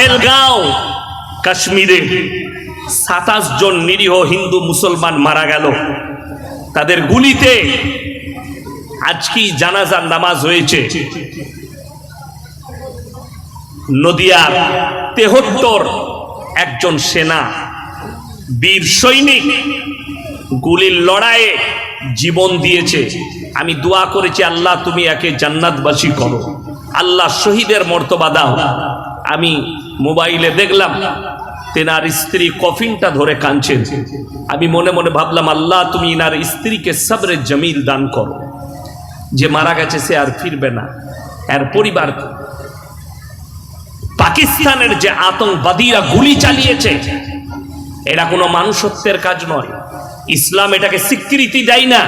পাহেলগাঁও, কাশ্মীরে সাতাশ জন নিরীহ হিন্দু মুসলমান মারা গেল। তাদের গুলিতে আজকেই জানাজার নামাজ হয়েছে। নদিয়ার তেহত্তর একজন সেনা, বীর সৈনিক গুলির লড়াইয়ে জীবন দিয়েছে। আমি দোয়া করেছি, আল্লাহ তুমি একে জান্নাতবাসী করো। আল্লাহ শহীদের মর্তবা দাও। আমি মোবাইলে দেখলাম তেনার স্ত্রী কফিনটা ধরে কাঁদছেন। আমি মনে মনে ভাবলাম, আল্লাহ তুমি ইনার স্ত্রীকে সবরে জমিল দান করো। যে মারা গেছে সে আর ফিরবে না। এর পরিবার পাকিস্তানের যে আতঙ্কবাদীরা গুলি চালিয়েছে এটা কোনো মানুষত্বের কাজ নয়। ইসলাম এটাকে স্বীকৃতি দেয় না।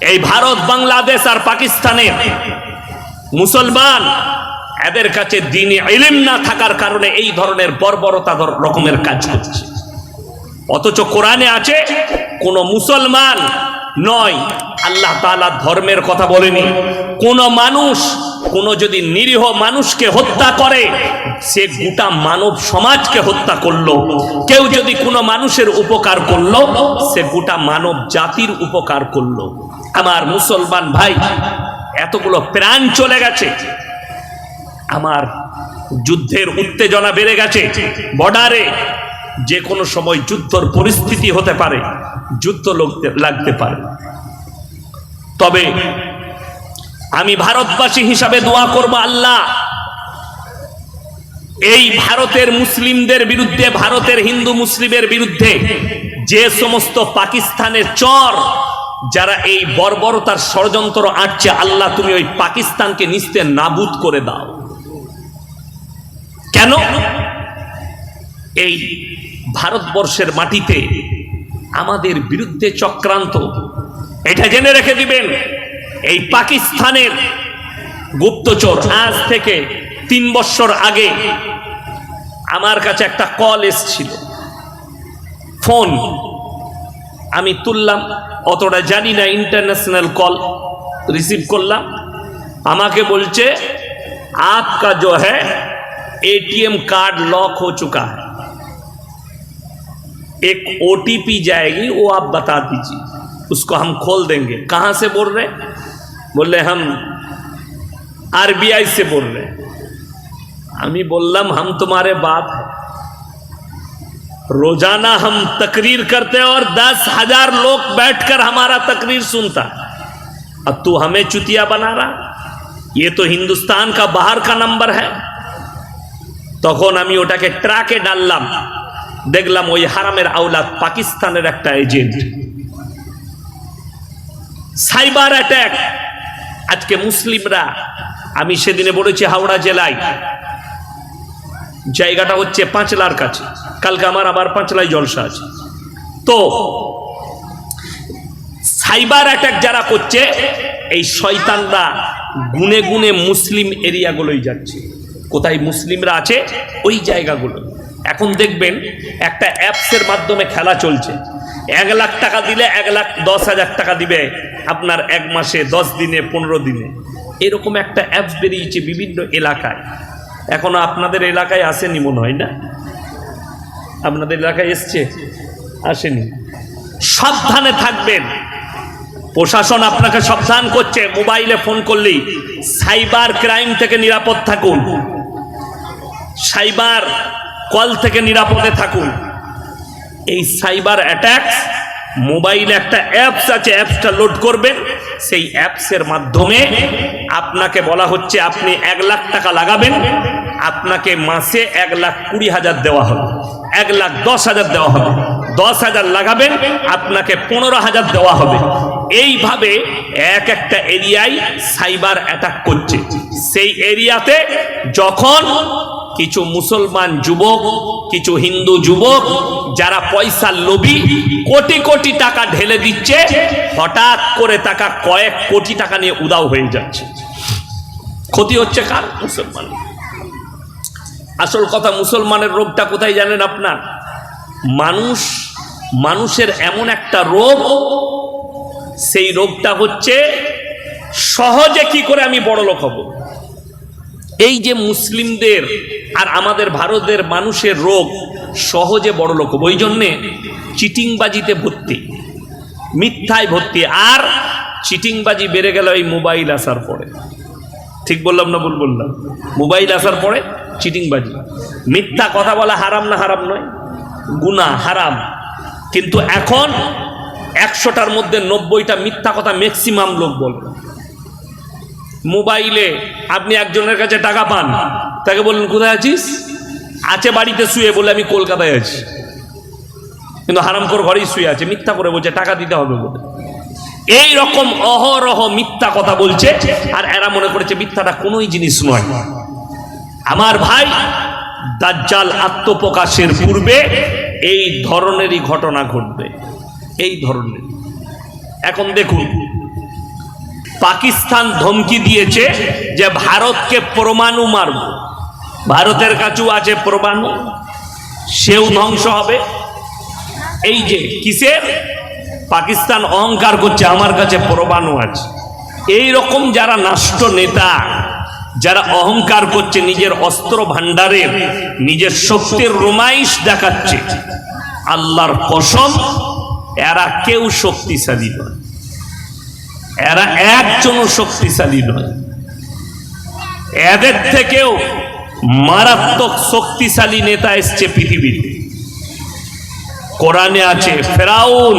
এই ভারত, বাংলাদেশ আর পাকিস্তানের মুসলমান, এদের কাছে দিনে ইলিম না থাকার কারণে এই ধরনের বর্বরতা রকমের কাজ করছে। অথচ কোরআনে আছে, কোন মুসলমান নয়, আল্লাহ তালা ধর্মের কথা বলেনি। কোন মানুষ, কোন যদি নিরীহ মানুষকে হত্যা করে, সে গোটা মানব সমাজকে হত্যা করল। কেউ যদি কোনো মানুষের উপকার করল, সে গোটা মানব জাতির উপকার করল। আমার মুসলমান ভাই এতগুলো প্রাণ চলে গেছে। আমার যুদ্ধের উত্তেজনা বেড়ে গেছে। বর্ডারে যে কোনো সময় যুদ্ধর পরিস্থিতি হতে পারে, যুদ্ধ লাগতে- লাগতে পারে। তবে আমি ভারতবাসী হিসাবে দোয়া করব আল্লাহ, এই ভারতের মুসলিমদের বিরুদ্ধে, ভারতের হিন্দু মুসলিমের বিরুদ্ধে যে সমস্ত পাকিস্তানের চর যারা এই বর্বরতার ষড়যন্ত্র আঁটছে, আল্লাহ তুমি ওই পাকিস্তানকে নিস্তে নাবুদ করে দাও। কেন? এই ভারতবর্ষের মাটিতে আমাদের বিরুদ্ধে চক্রান্ত, এটা জেনে রেখে দিবেন, এই পাকিস্তানের গুপ্তচর আজ থেকে তিন বছর আগে আমার কাছে একটা কল এসছিল। ফোন। আমি তুললাম অতটা জানি না ইন্টারন্যাশনাল কল রিসিভ করলাম আমাকে বলছে आपका जो है एटीएम कार्ड लॉक हो चुका है एक ओटीपी जाएगी वो आप बता दीजिए उसको हम खोल देंगे कहाँ से बोल रहे बोल रहे हम आरबीआई से बोल रहे আমি বললাম हम तुम्हारे बाप है रोजाना हम तकरीर करते हैं और दस हजार लोग बैठकर हमारा तकरीर सुनता है अब तू हमें चुतिया बना रहा ये तो हिंदुस्तान का बाहर का नंबर है তখন আমি ওটাকে ট্রাকে ডাললাম দেখলাম ওই হারামের আওলাদ পাকিস্তানের একটা এজেন্ট সাইবার অ্যাটাক আজকে মুসলিমরা আমি সেদিনে বলেছি হাওড়া জেলায় জায়গাটা হচ্ছে পাঁচলার কাছে কালকে আমার আবার পাঁচলায় জলসা আছে। তো, সাইবার অ্যাটাক যারা করছে, এই শয়তানরা গুনে গুনে মুসলিম এরিয়াগুলোই যাচ্ছে। কোথায় মুসলিমরা আছে? ওই জায়গাগুলো। এখন দেখবেন একটা অ্যাপসের মাধ্যমে খেলা চলছে। এক লাখ টাকা দিলে এক লাখ দশ হাজার টাকা দিবে আপনার এক মাসে, দশ দিনে, পনেরো দিনে। এরকম একটা অ্যাপস বেরিয়েছে বিভিন্ন এলাকায়। এখনও আপনাদের এলাকায় আসেনি মনে হয় না? আপনাদের এলাকায় এসছে? আসেনি। সাবধানে থাকবেন। প্রশাসন আপনাকে সাবধান করছে, মোবাইলে ফোন করলেই। সাইবার ক্রাইম থেকে নিরাপদ থাকুন। সাইবার কল থেকে নিরাপদে থাকুন। এই সাইবার অ্যাটাক মোবাইলে একটা অ্যাপস আছে, অ্যাপসটা লোড করবেন। সেই অ্যাপসের মাধ্যমে আপনাকে বলা হচ্ছে, আপনি এক লাখ টাকা লাগাবেন। আপনাকে মাসে এক লাখ কুড়ি হাজার দেওয়া হবে। এক লাখ দশ হাজার দেওয়া হবে। দশ হাজার লাগাবেন, আপনাকে পনেরো হাজার দেওয়া হবে। এইভাবে এক একটা এরিয়ায় সাইবার অ্যাটাক করছে। সেই এরিয়াতে যখন কিছু মুসলমান যুবক, কিছু হিন্দু যুবক, যারা পয়সার লোভী, কোটি কোটি টাকা ঢেলে দিচ্ছে, হঠাৎ করে টাকা কয়েক কোটি টাকা নিয়ে উদাও হয়ে যাচ্ছে। ক্ষতি হচ্ছে কার? মুসলমান আসল কথা, মুসলমানের রোগটা কোথায় জানেন আপনার? মানুষ, মানুষের এমন একটা রোগ, সেই রোগটা হচ্ছে সহজে কি করে আমি বড় লোক হব? এই যে মুসলিমদের আর আমাদের ভারতের মানুষের রোগ, সহজে বড় লোক ওই জন্যে চিটিংবাজিতে ভর্তি, মিথ্যায় ভর্তি, আর চিটিংবাজি বেড়ে গেল এই মোবাইল আসার পরে। ঠিক বললাম না ভুল বললাম? মোবাইল আসার পরে চিটিংবাজি। মিথ্যা কথা বলা হারাম না হারাম নয় গুনা হারাম। কিন্তু এখন একশোটার মধ্যে নব্বইটা মিথ্যা কথা ম্যাক্সিমাম লোক বলবে মোবাইলে আপনি একজনের কাছে টাকা পান, তাকে বললেন, কোথায় আছিস? আছে বাড়িতে শুয়ে, বলে, আমি কলকাতায় আছি। কিন্তু হারামকর ঘরেই শুয়ে আছে, মিথ্যা করে বলছে, টাকা দিতে হবে বলে। এই রকম অহরহ মিথ্যা কথা বলছে, আর এরা মনে করেছে মিথ্যাটা কোনোই জিনিস নয়। আমার ভাই দাজ্জাল আত্মপ্রকাশের পূর্বে এই ধরনেরই ঘটনা ঘটবে। এই ধরনের। এখন দেখুন, পাকিস্তান ধমকি দিয়েছে যে ভারতকে পরমাণু মারব। ভারতের কাছেও আছে পরমাণু, সেও ধ্বংস হবে। এই যে, কিসের? পাকিস্তান অহংকার করছে, আমার কাছে পরমাণু আছে। এই রকম যারা নাষ্ট নেতা, যারা অহংকার করছে, নিজের অস্ত্র ভাণ্ডারের নিজের শক্তির রোমাইশ দেখাচ্ছে, আল্লাহর কসম, এরা কেউ শক্তিশালী নয়। এরা একজনও শক্তিশালী নয়। এদের থেকেও মারাত্মক শক্তিশালী নেতা এসছে পৃথিবীতে। কোরআনে আছে, ফেরাউন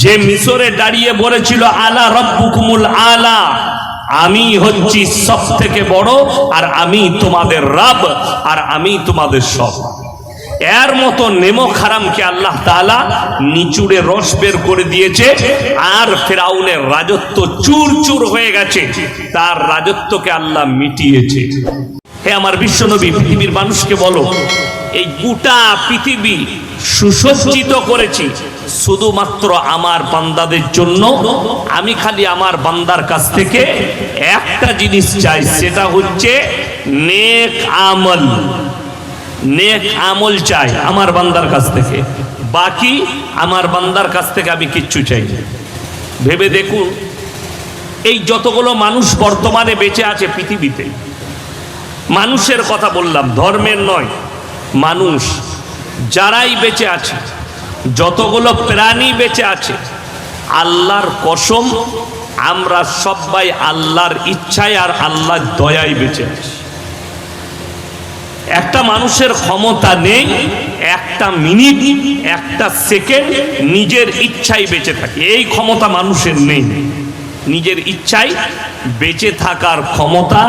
যে মিশরে দাঁড়িয়ে বলেছিল, আলা রব্বুকুমুল আলা। আমি হচ্ছি সব থেকে বড়, আর আমি তোমাদের রব, আর আমি তোমাদের সব। এর মতো নেমো খারামকে আল্লাহ তাআলা নিচুড়ে রস বের করে দিয়েছে, আর ফেরাউনের রাজত্ব চুর চুর হয়ে গেছে, তার রাজত্বকে আল্লাহ মিটিয়েছে। হে আমার বিশ্বনবী, পৃথিবীর মানুষকে বলো, এই গোটা পৃথিবী সুসজ্জিত করেছি শুধুমাত্র আমার বান্দাদের জন্য, আমি খালি আমার বান্দার কাছ থেকে একটা জিনিস চাই, সেটা হচ্ছে নেক আমল। নেক আমল চাই আমার বান্দার কাছ থেকে। বাকি আমার বান্দার কাছ থেকে আমি কিচ্ছু চাই ভেবে দেখুন, এই যতগুলো মানুষ বর্তমানে বেঁচে আছে পৃথিবীতে, মানুষের কথা বললাম, ধর্মের নয়, মানুষ যারাই বেঁচে আছে যতগুলো প্রাণী বেঁচে আছে, আল্লাহর কসম, আমরা সবাই আল্লাহর ইচ্ছায় আর আল্লাহর দয়ায় বেঁচে আছি। একটা মানুষের ক্ষমতা নেই, একটা মিনিট, একটা সেকেন্ড নিজের ইচ্ছায় বেঁচে থাকে। এই ক্ষমতা মানুষের নেই। নিজের ইচ্ছায় বেঁচে থাকার ক্ষমতা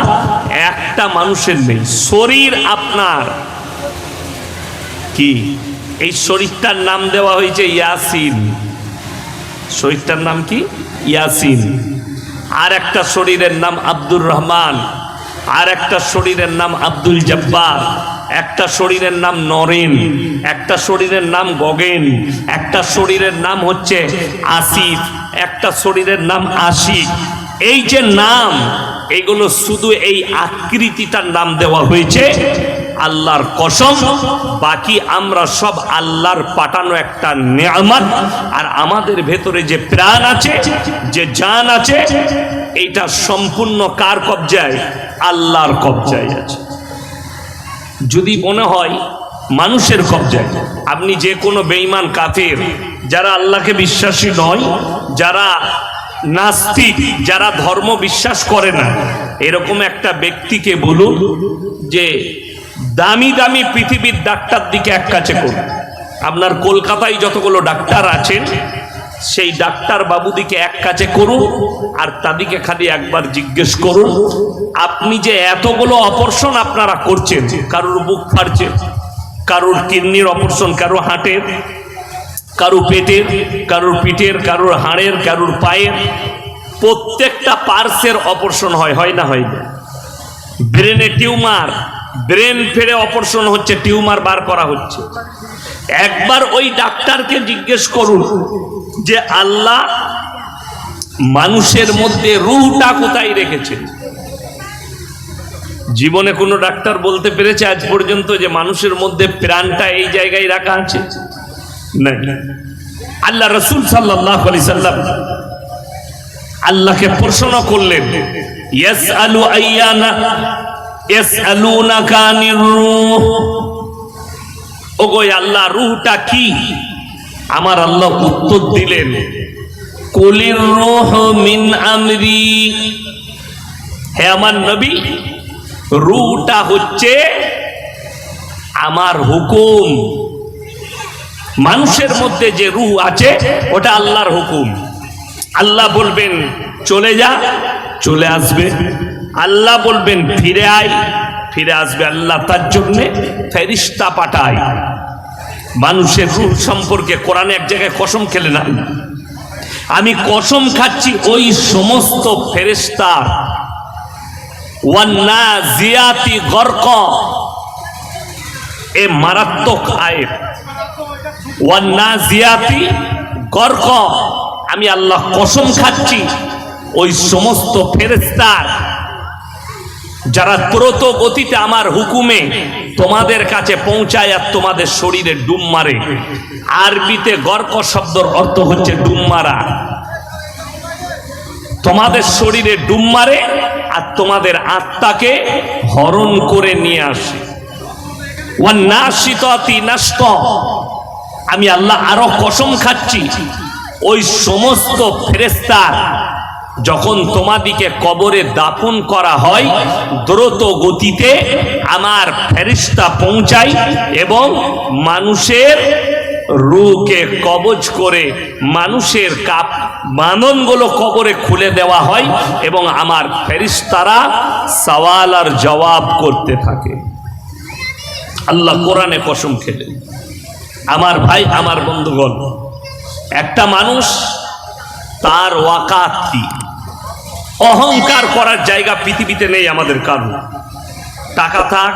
একটা মানুষের নেই। শরীর আপনার। কি? এই শরীরটার নাম দেওয়া হয়েছে ইয়াসিন। শরীরটার নাম কি? ইয়াসিন। আর একটা শরীরের নাম আব্দুর রহমান, আর একটা শরীরের নাম আব্দুল জব্বার, একটা শরীরের নাম নরেন, একটা শরীরের নাম গগেন, একটা শরীরের নাম হচ্ছে আসিফ, একটা শরীরের নাম আশিক। এই যে নাম, এগুলো শুধু এই আকৃতিটার নাম দেওয়া হয়েছে আল্লাহর কসম, বাকি আমরা সব আল্লাহর পাঠানো একটা নিয়ামত। আর আমাদের ভেতরে যে প্রাণ আছে, যে জান আছে, এইটা সম্পূর্ণ কার কবজায়? আল্লাহর কবজায় আছে। যদি মনে হয় মানুষের কবজায়, আপনি যে কোনো বেঈমান কাফের, যারা আল্লাহকে বিশ্বাসী নয়, যারা নাস্তিক, যারা ধর্ম বিশ্বাস করে না, এরকম একটা ব্যক্তিকে বলুন যে দামি দামি পৃথিবীর ডাক্তার দিকে এক কাছে করুন। আপনার কলকাতায় যতগুলো ডাক্তার আছেন, সেই ডাক্তার বাবুদিকে এক কাছে করুন আর তাদিকে খালি একবার জিজ্ঞেস করুন, আপনি যে এতগুলো অপারেশন আপনারা করছেন, কারোর বুক ফাড়ছে, কারোর কিডনির অপারেশন, কারোর হার্টের কারও পেটের, কারোর পিঠের, কারোর হাড়ের, কারোর পায়ের, প্রত্যেকটা পার্সের অপারেশন হয় হয় না হয় না। ব্রেনে টিউমার ব্রেন ফেরে অপারেশন হচ্ছে, টিউমার বার করা হচ্ছে। একবার ওই ডাক্তারকে জিজ্ঞেস করুন যে, আল্লাহ মানুষের মধ্যে রুহটা কোথায় রেখেছে জীবনে কোনো ডাক্তার বলতে পেরেছে আজ পর্যন্ত যে, মানুষের মধ্যে প্রাণটা এই জায়গায় রাখা আছে? না আল্লাহ রসুল সাল্লাহ আলি সাল্লাম আল্লাহকে প্রশ্ন করলেন আইয়ানা ইয়াসআলুনাকা আনির রূহ ওগো আল্লাহ, রূহটা কি? আমার আল্লাহ উত্তর দিলেন, কুলির রূহ মিন আমরি। হে আমার নবী, রূহটা হচ্ছে আমার হুকুম। মানুষের মধ্যে যে রূহ আছে, ওটা আল্লাহর হুকুম। আল্লাহ বলবেন, চলে যা, চলে আসবে। আল্লাহ বলবেন, ফিরে আয়। ফিরে আসবে আল্লাহ তার জন্য ফেরিস্তা পাঠায়। মানুষের রূহ সম্পর্কে কোরআনে এক জায়গায় কসম খেলে না। আমি কসম খাচ্ছি ওই সমস্ত ফেরেস্তার ওয়ান্না জিয়াতি গর্ক। এ মারাত্মক আয়ের। ওয়ান্না জিয়াতি গর্ক। আমি আল্লাহ কসম খাচ্ছি ওই সমস্ত ফেরেস্তার। যারা দ্রুত গতিতে আমার হুকুমে তোমাদের কাছে পৌঁছায় আর তোমাদের শরীরে ডুম মারে। আরবিতে গর্ক শব্দর অর্থ হচ্ছে ডুম মারা। তোমাদের শরীরে ডুম মারে আর তোমাদের আত্মাকে হরণ করে নিয়ে আসে। আমি আল্লাহ আরও কসম খাচ্ছি, ওই সমস্ত ফেরেস্তার যখন তোমাদিকে কবরে দাফন করা হয়, দ্রুত গতিতে আমার ফেরিস্তা পৌঁছাই এবং মানুষের রুকে কবজ করে মানুষের কাপ বাঁধনগুলো কবরে খুলে দেওয়া হয় এবং আমার ফেরিস্তারা সওয়াল আর জবাব করতে থাকে। আল্লাহ কোরআনে কসম খেলেন। আমার ভাই, আমার বন্ধুগণ, একটা মানুষ তার ওয়াকাত অহংকার করার জায়গা পৃথিবীতে নেই আমাদের কারণ টাকা থাক,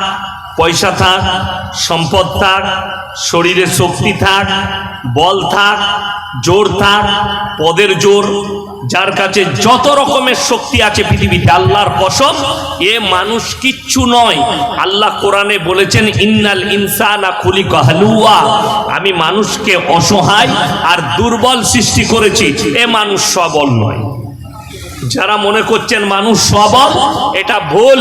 পয়সা থাক, সম্পদ থাক, শরীরে শক্তি থাক, বল থাক, জোর থাক, পদের জোর, যার কাছে যত রকমের শক্তি আছে পৃথিবীতে, আল্লাহর কসম, এ মানুষ কিচ্ছু নয়। আল্লাহ কোরআনে বলেছেন, ইন্নাল ইনসানা খুলি হালুয়া। আমি মানুষকে অসহায় আর দুর্বল সৃষ্টি করেছি, এ মানুষ সবল নয়। যারা মনে করছেন মানুষ সবল এটা ভুল।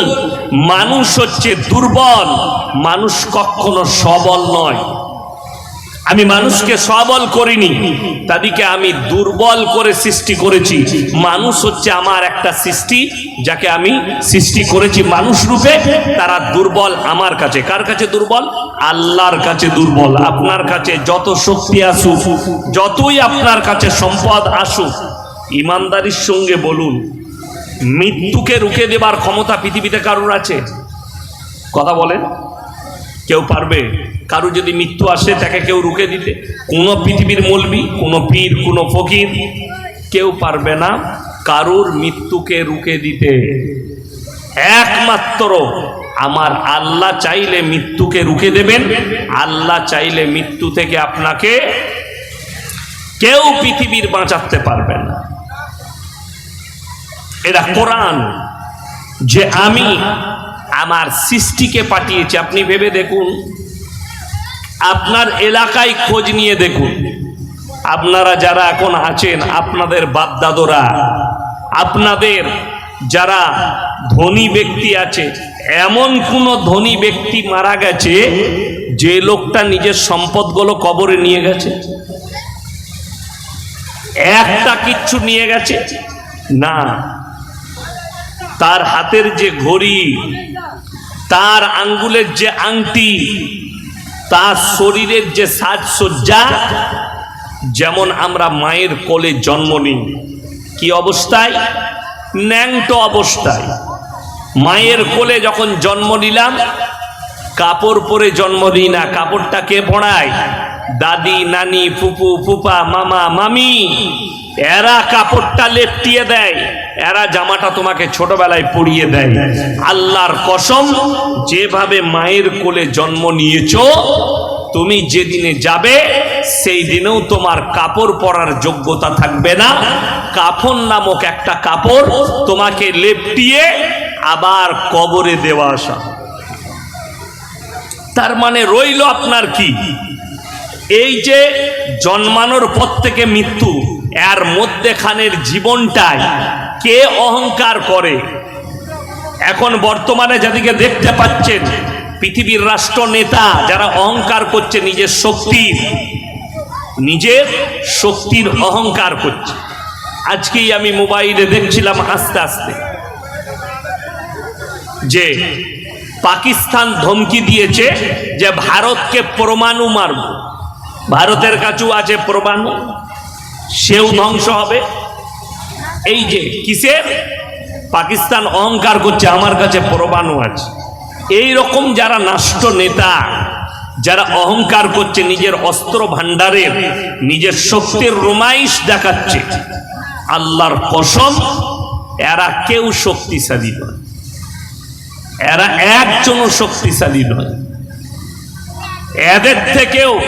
মানুষ হচ্ছে দুর্বল। মানুষ কখনো সবল নয়। আমি মানুষকে সবল করিনি, তাদেরকে আমি দুর্বল করে সৃষ্টি করেছি। মানুষ হচ্ছে আমার একটা সৃষ্টি, যাকে আমি সৃষ্টি করেছি মানুষ রূপে, তারা দুর্বল আমার কাছে। কার কাছে দুর্বল? আল্লাহর কাছে দুর্বল। আপনার কাছে যত শক্তি আসুক, যতই আপনার কাছে সম্পদ আসুক ইমানদারির সঙ্গে বলুন, মৃত্যুকে রুখে দেবার ক্ষমতা পৃথিবীতে কারুর আছে? কথা বলেন। কেউ পারবে? কারও যদি মৃত্যু আসে, তাকে কেউ রুখে দিতে? কোনো পৃথিবীর মলবি, কোনো পীর, কোনো ফকির? কেউ পারবে না কারুর মৃত্যুকে রুখে দিতে। একমাত্র আমার আল্লাহ চাইলে মৃত্যুকে রুখে দেবেন। আল্লাহ চাইলে মৃত্যু থেকে আপনাকে কেউ পৃথিবীর বাঁচাতে পারবে না। এটা কোরআন যে আমি আমার সৃষ্টিকে পাঠিয়েছি। আপনি ভেবে দেখুন। আপনার এলাকায় খোঁজ নিয়ে দেখুন। আপনারা যারা এখন আছেন, আপনাদের বাপদাদরা, আপনাদের যারা ধনী ব্যক্তি আছে, এমন কোন ধনী ব্যক্তি মারা গেছে যে লোকটা নিজের সম্পদগুলো কবরে নিয়ে গেছে? একটা কিচ্ছু নিয়ে গেছে? না। তার হাতের যে ঘড়ি, তার আঙ্গুলের যে আংটি, তার শরীরের যে সাজসজ্জা, যেমন আমরা মায়ের কোলে জন্ম নিই, কি অবস্থায়? ন্যাংটো অবস্থায়। মায়ের কোলে যখন জন্ম নিলাম, কাপড় পরে জন্ম দিই না কাপড়টা কে পড়ায় দাদি, নানি, ফুপু, ফুপা, মামা, মামি, এরা কাপড়টা লেপটিয়ে দেয়। এরা জামাটা তোমাকে ছোটবেলায় পরিয়ে দেয়। আল্লাহর কসম যেভাবে মায়ের কোলে জন্ম নিয়েছো তুমি যেদিনে যাবে সেই দিনেও তোমার কাপড় পরার যোগ্যতা থাকবে না। কাফন নামক একটা কাপড় তোমাকে লেপটিয়ে আবার কবরে দেওয়া আসা। তার মানে রইল আপনার কি? এই যে জন্মানোর পর থেকে মৃত্যু এর মধ্যেখানের জীবনটাই কে অহংকার করে? এখন বর্তমানে যাদিকে দেখতে পাচ্ছেন, পৃথিবীর রাষ্ট্র নেতা যারা অহংকার করছে নিজের শক্তির নিজের শক্তির অহংকার করছে। আজকেই আমি মোবাইলে দেখছিলাম আস্তে আস্তে যে পাকিস্তান ধমকি দিয়েছে যে ভারতকে পরমাণু মারব। ভারতের কাছেও আছে পরমাণু। সেও ধ্বংস হবে। এই যে কিসের পাকিস্তান অহংকার করছে, আমার কাছে পরমাণু আছে। এই রকম যারা নাষ্ট নেতা, যারা অহংকার করছে, নিজের অস্ত্র ভাণ্ডারের, নিজের শক্তির রোমাইশ দেখাচ্ছে, আল্লাহর কসম, এরা কেউ শক্তিশালী নয়। এরা একজনও শক্তিশালী নয়। এদের থেকেও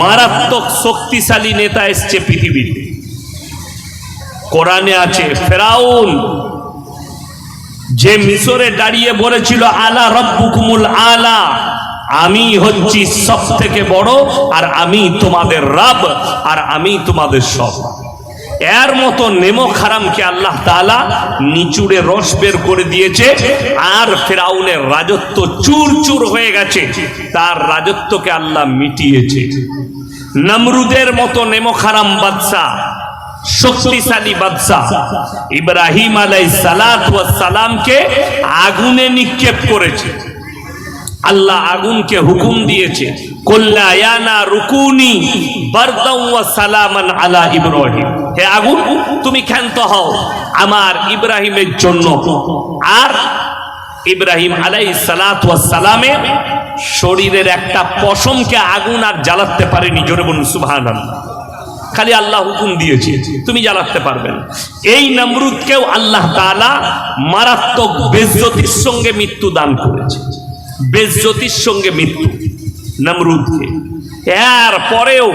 মারাত্মক শক্তিশালী নেতা এসছে পৃথিবীতে। কোরআনে আছে, ফেরাউন, যে মিশরে দাঁড়িয়ে বলেছিল, আলা রব্বুকুমুল আলা আমি হচ্ছি সব থেকে বড় আর আমি তোমাদের রব আর আমি তোমাদের সব এর মতো নেমো খারামকে আল্লাহ তাআলা নিচুড়ে রস বের করে দিয়েছে, আর ফেরাউনের রাজত্ব চুর চুর হয়ে গেছে, তার রাজত্বকে আল্লাহ মিটিয়েছে। নমরুদের মতো নেমো খারাম বাদশাহ, শক্তিশালী বাদশাহ, ইব্রাহিম আলাই সালাত সালামকে আগুনে নিক্ষেপ করেছে। আল্লাহ আগুনকে হুকুম দিয়েছে কল্যায়ানা রুকুনি বারদাউ ওয়া সালামান আলা ইব্রাহিম। হে আগুন, তুমি ক্ষান্ত হও আমার ইব্রাহিমের জন্য। আর ইব্রাহিম সালাত শরীরের একটা পশমকে আগুন আর জ্বালাতে পারেনি, জোরে বলুন, সুবহানাল্লাহ। খালি আল্লাহ হুকুম দিয়েছে, তুমি জ্বালাতে পারবে না। এই নমরুদকেও আল্লাহ তাআলা মারাত্মক বেজ্জতির সঙ্গে মৃত্যু দান করেছে। বেজ্জতির সঙ্গে মৃত্যু। নমরুদকে। এর পরেও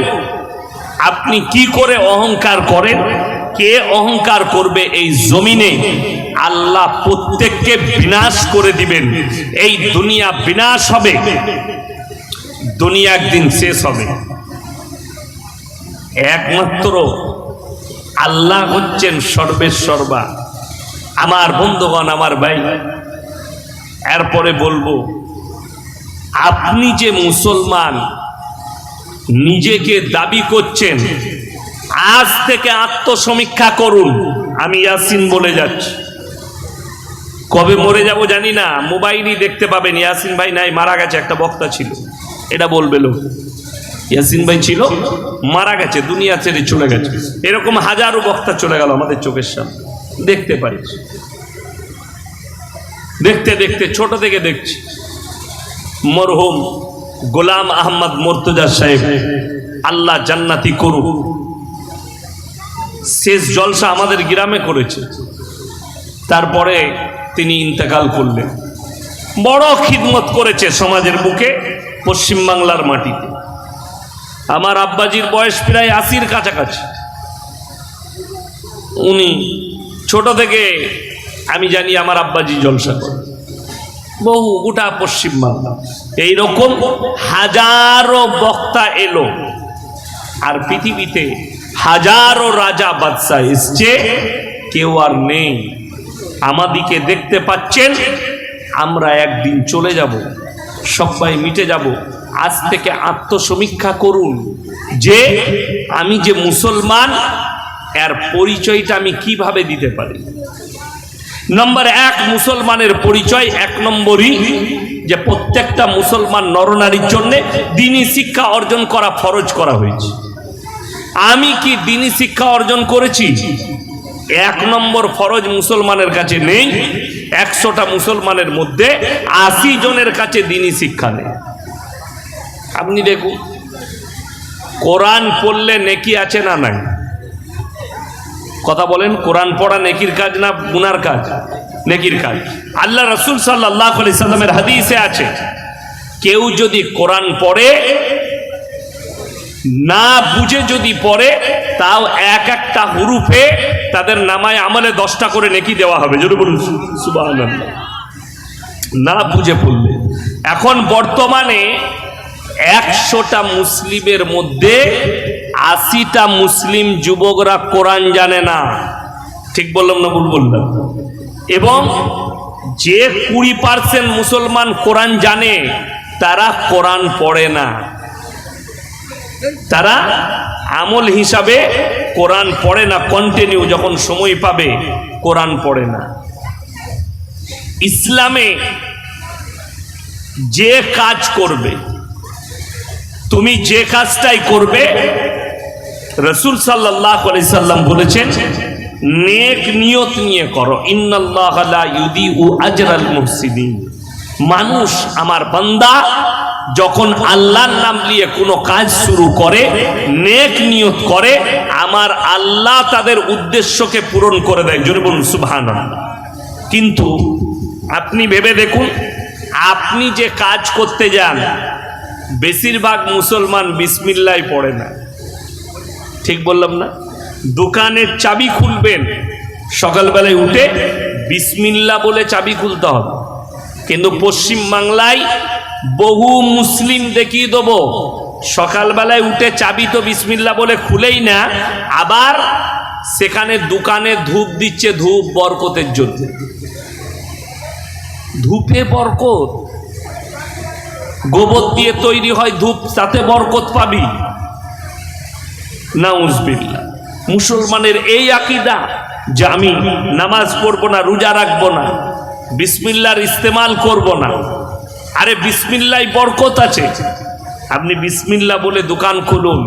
আপনি কি করে অহংকার করেন? কে অহংকার করবে এই জমিনে? আল্লাহ প্রত্যেককে বিনাশ করে দিবেন। এই দুনিয়া বিনাশ হবে। দুনিয়া একদিন শেষ হবে। একমাত্র আল্লাহ হচ্ছেন সর্বেশ্বর্বা। আমার বন্ধুগণ, আমার ভাই, এরপরে বলব আপনি যে মুসলমান নিজেকে দাবি করছেন, আজ থেকে আত্মসমীক্ষা করুন। আমি ইয়াসিন বলে যাচ্ছি। কবে মরে যাব জানি না, মোবাইলই দেখতে পাবেন। ইয়াসিন ভাই নাই, মারা গেছে, একটা বক্তা ছিল। এটা বলবে লোক। ইয়াসিন ভাই ছিল, মারা গেছে, দুনিয়া ছেড়ে চলে গেছে। এরকম হাজারো বক্তা চলে গেল আমাদের চোখের সামনে। দেখতে পারিস দেখতে দেখতে, ছোট থেকে দেখছি। মরহুম গোলাম আহমদ মোর্তজা সাহেব, আল্লাহ জান্নাতি করুক। শেষ জলসা আমাদের গ্রামে করেছে। তারপরে তিনি ইন্তেকাল করলেন। বড় খিদমত করেছে সমাজের বুকে পশ্চিমবাংলার মাটিতে। আমার আব্বাজির বয়স প্রায় আশির কাছাকাছি। উনি ছোট থেকে, আমি জানি আমার আব্বাজি জলসা করে। বহু গোটা পশ্চিমবাংলা এইরকম হাজারো বক্তা এলো। আর পৃথিবীতে হাজারো রাজা বাদশাহ এসছে, কেউ আর নেই। আমাদিকে দেখতে পাচ্ছেন, আমরা একদিন চলে যাব, সবাই মিটে যাব। আজ থেকে আত্মসমীক্ষা করুন যে আমি যে মুসলমান, এর পরিচয়টা আমি কীভাবে দিতে পারি। নম্বর এক মুসলমানের পরিচয়, এক নম্বরই যে প্রত্যেকটা মুসলমান নরনারীর জন্য দিনই শিক্ষা অর্জন করা, ফরজ করা হয়েছে। আমি কি দিনী শিক্ষা অর্জন করেছি? এক নম্বর ফরজ মুসলমানের কাছে নেই, একশোটা মুসলমানের মধ্যে আশি জনের কাছে দিনই শিক্ষা নেই। আপনি দেখুন, কোরআন পড়লে নেকি আছে না নাই? কথা বলেন, কোরআন পড়া নেকির কাজ না গুনার কাজ? নেকির কাজ। আল্লাহ রসুল সাল্লাহ আলি সাল্লামের হাদিসে আছে, কেউ যদি কোরআন পড়ে, না বুঝে যদি পড়ে, তাও এক একটা হুরুফে তাদের নামায় আমলে দশটা করে নেকি দেওয়া হবে। যদি বলুন সুবাহ না বুঝে পড়লে। এখন বর্তমানে একশোটা মুসলিমের মধ্যে আশিটা মুসলিম যুবকরা কোরআন জানে না। ঠিক বললাম না ভুল বললাম? এবং যে কুড়ি পার্সেন্ট মুসলমান কোরআন জানে, তারা কোরআন পড়ে না। তারা আমল হিসাবে কোরআন পড়ে না কন্টিনিউ যখন সময় পাবে, কোরআন পড়ে না। ইসলামে যে কাজ করবে তুমি যে কাজটাই করবে, রসুল সাল্লাহ সাল্লাম বলেছেন, নেক নিয়ত নিয়ে করো। আজরাল মানুষ আমার বান্দা, যখন আল্লাহর নাম নিয়ে কোনো কাজ শুরু করে, নেক নিয়ত করে, আমার আল্লাহ তাদের উদ্দেশ্যকে পূরণ করে দেয়। জোরে বলুন কিন্তু আপনি ভেবে দেখুন, আপনি যে কাজ করতে যান বেশিরভাগ মুসলমান বিসমিল্লাই পড়ে না। ঠিক বললাম না? দোকানের চাবি খুলবেন, সকালবেলায় উঠে বিসমিল্লা বলে চাবি খুলতে হবে। কিন্তু পশ্চিম বাংলায় বহু মুসলিম দেখিয়ে দেব, সকালবেলায় উঠে চাবি তো বিসমিল্লা বলে খুলেই না, আবার সেখানে দোকানে ধূপ দিচ্ছে ধূপ বরকতের জন্য। ধূপে বরকত? গোবর দিয়ে তৈরি হয় ধূপ, তাতে বরকত পাবি। নাউজবিল্লা মুসলমানের এই আকিদা যে আমি নামাজ পড়ব না, রোজা রাখব না, বিসমিল্লার ইস্তেমাল করব না, আরে বিসমিল্লাই বরকত আছে। আপনি বিসমিল্লা বলে দোকান খুলুন।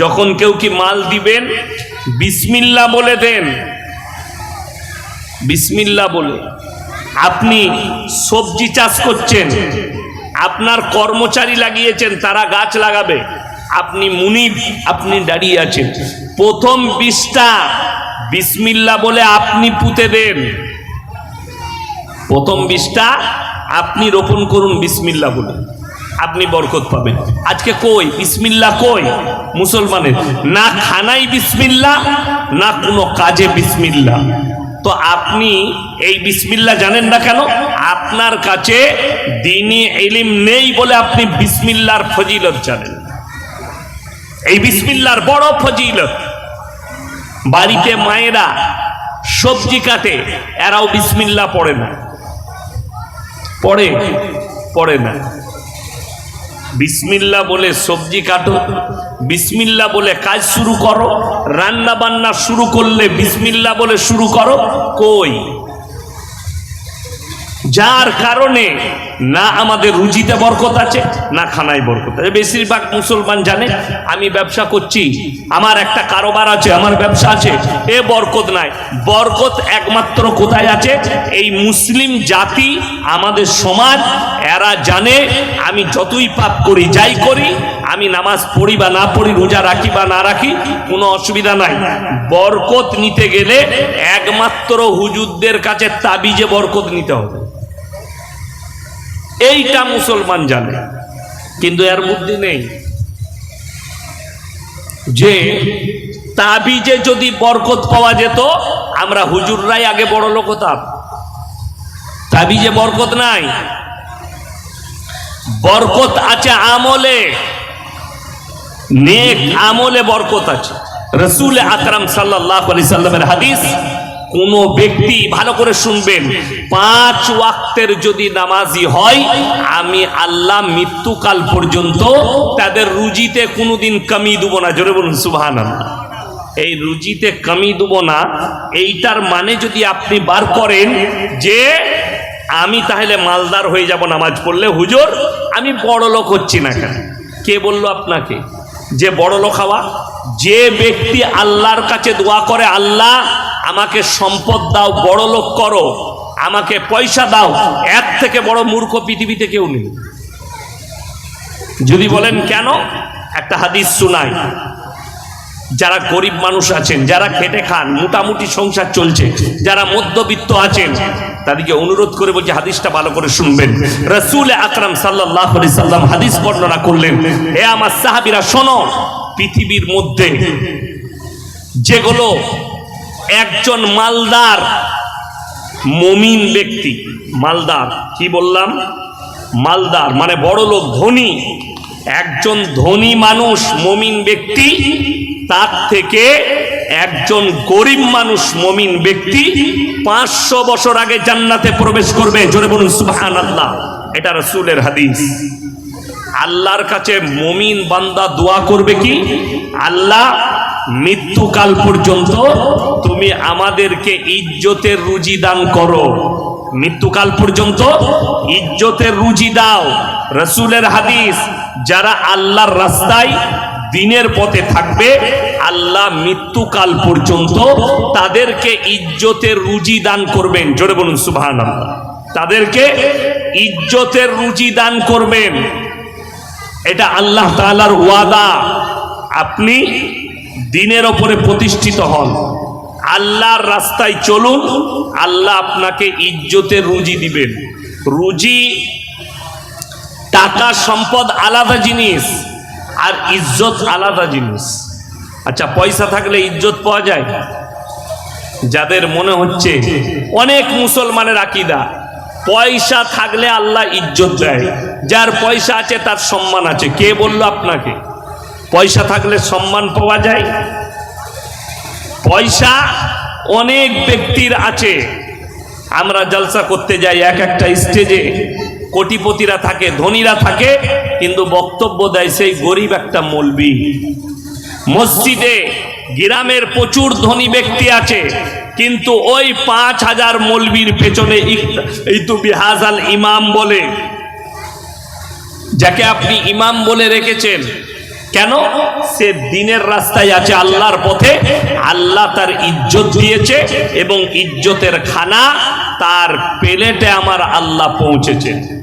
যখন কেউ কি মাল দিবেন, বিসমিল্লা বলে দেন। বিসমিল্লা বলে, আপনি সবজি চাষ করছেন আপনার কর্মচারী লাগিয়েছেন, তারা গাছ লাগাবে। আপনি মুনিব, আপনি দাঁড়িয়ে আছেন। প্রথম বীজটা বিসমিল্লা বলে আপনি পুঁতে দেন। প্রথম বীজটা আপনি রোপণ করুন বিসমিল্লা বলে। আপনি বরকত পাবেন। আজকে কই? বিসমিল্লা কই? মুসলমানের। না খানাই বিসমিল্লা, না কোনো কাজে বিসমিল্লা। তো আপনি এই বিসমিল্লা জানেন না কেন? আপনার কাছে দিনই এলিম নেই বলে আপনি বিসমিল্লার ফজিলত জানেন। এই বিসমিল্লার বড় ফজিলত। বাড়িতে মায়েরা সবজি কাটে, এরাও বিসমিল্লা পড়ে না। পড়ে পড়ে না। বিসমিল্লা বলে সবজি কাটো, বিসমিল্লা বলে কাজ শুরু করো রান্না বান্না শুরু করলে বিসমিল্লা বলে শুরু করো, কই? যার কারণে না আমাদের রুজিতে বরকত আছে, না খানায় বরকত আছে। বেশিরভাগ মুসলমান জানে, আমি ব্যবসা করছি, আমার একটা কারোবার আছে, আমার ব্যবসা আছে, এ বরকত নাই। বরকত একমাত্র কোথায় আছে? এই মুসলিম জাতি, আমাদের সমাজ, এরা জানে, আমি যতই পাপ করি, যাই করি, আমি নামাজ পড়ি বা না পড়ি, রোজা রাখি বা না রাখি, কোনো অসুবিধা নাই। বরকত নিতে গেলে একমাত্র হুজুরদের কাছে তাবিজে বরকত নিতে হবে। এইটা মুসলমান জানে, কিন্তু এর মধ্যে নেই। যে তাবিজে যদি বরকত পাওয়া যেত, আমরা হুজুররাই আগে বড় লোক হতাম। তাবিজে বরকত নাই, বরকত আছে আমলে, নেক আমলে বরকত আছে। রসুল আকরাম সাল্লাহ আলি সাল্লামের হাদিস কোন ব্যক্তি ভালো করে শুনবেন। পাঁচ ওয়াক্তের যদি নামাজি হয়, আমি আল্লাহ মৃত্যুকাল পর্যন্ত তাদের রুজিতে কোনোদিন কমি দেবো না। জোরে বলুন সুবাহান এই রুজিতে কমি দেবো না। এইটার মানে যদি আপনি বার করেন যে, আমি তাহলে মালদার হয়ে যাব নামাজ পড়লে। হুজুর, আমি বড় লোক হচ্ছি না কেন? কে বলল আপনাকে? যে বড় লোক হওয়া, যে ব্যক্তি আল্লাহর কাছে দোয়া করে, আল্লাহ আমাকে সম্পদ দাও, বড় লোক করো, আমাকে পয়সা দাও, এর থেকে বড় মূর্খ পৃথিবীতে কেউ নেই। যদি বলেন কেন? একটা হাদিস শোনায় যারা গরিব মানুষ আছেন, যারা খেটে খান, মোটামুটি সংসার চলছে, যারা মধ্যবিত্ত আছেন, তাদেরকে অনুরোধ করে বলছে, হাদিসটা ভালো করে শুনবেন। রসুল আকরাম সাল্লাহ সাল্লাম হাদিস বর্ণনা করলেন, হে আমার সাহাবিরা, শোনো, পৃথিবীর মধ্যে যেগুলো একজন মালদার মমিন ব্যক্তি, মালদার, কি বললাম? মালদার মানে বড় লোক ধনী, একজন ধনী মানুষ, মমিন ব্যক্তি তার থেকে একজন গরিব মানুষ, মমিন ব্যক্তি পাঁচশো বছর আগে জান্নাতে প্রবেশ করবে। জোরে বলুন সুবহান আল্লাহ এটা রসুলের হাদিস। আল্লাহর কাছে মমিন বান্দা দোয়া করবে কি? আল্লাহ, মৃত্যুকাল পর্যন্ত তুমি আমাদেরকে ইজ্জতের রুজি দান করো। মৃত্যুকাল পর্যন্ত ইজ্জতের রুজি দাও। রসুলের হাদিস, যারা আল্লাহর রাস্তায় দিনের পথে থাকবে, আল্লাহ মৃত্যুকাল পর্যন্ত তাদেরকে ইজ্জতের রুজি দান করবেন। জোরে বলুন আল্লাহ তাদেরকে ইজ্জতের রুজি দান করবেন। এটা আল্লাহ তাআলার ওয়াদা। আপনি দিনের ওপরে প্রতিষ্ঠিত হন। আল্লাহর রাস্তায় চলুন, আল্লাহ আপনাকে ইজ্জতের রুজি দিবেন। রুজি টাকা, সম্পদ আলাদা জিনিস। আর ইজ্জত আলাদা জিনিস। আচ্ছা পয়সা থাকলে ইজ্জত পাওয়া যায়? যাদের মনে হচ্ছে অনেক মুসলমানের আকিদা, পয়সা থাকলে আল্লাহ ইজ্জত দেয়। যার পয়সা আছে, তার সম্মান আছে। কে বলল আপনাকে? পয়সা থাকলে সম্মান পাওয়া যায়? পয়সা অনেক ব্যক্তির আছে। আমরা জলসা করতে যাই এক একটা স্টেজে কোটিপতিরা থাকে, ধনীরা থাকে, কিন্তু বক্তব্য দেয় সেই গরিব একটা মলবি। মসজিদে গ্রামের প্রচুর ধনী ব্যক্তি আছে, কিন্তু ওই পাঁচ হাজার মলবির পেছনে ইক- এই তো বিহাজাল ইমাম বলে। যাকে আপনি ইমাম বলে রেখেছেন, কেন? সে দিনের রাস্তায় আছে আল্লাহর পথে, আল্লাহ তার ইজ্জত দিয়েছে এবং ইজ্জতের খানা তার পেলেটে আমার আল্লাহ পৌঁছেছে।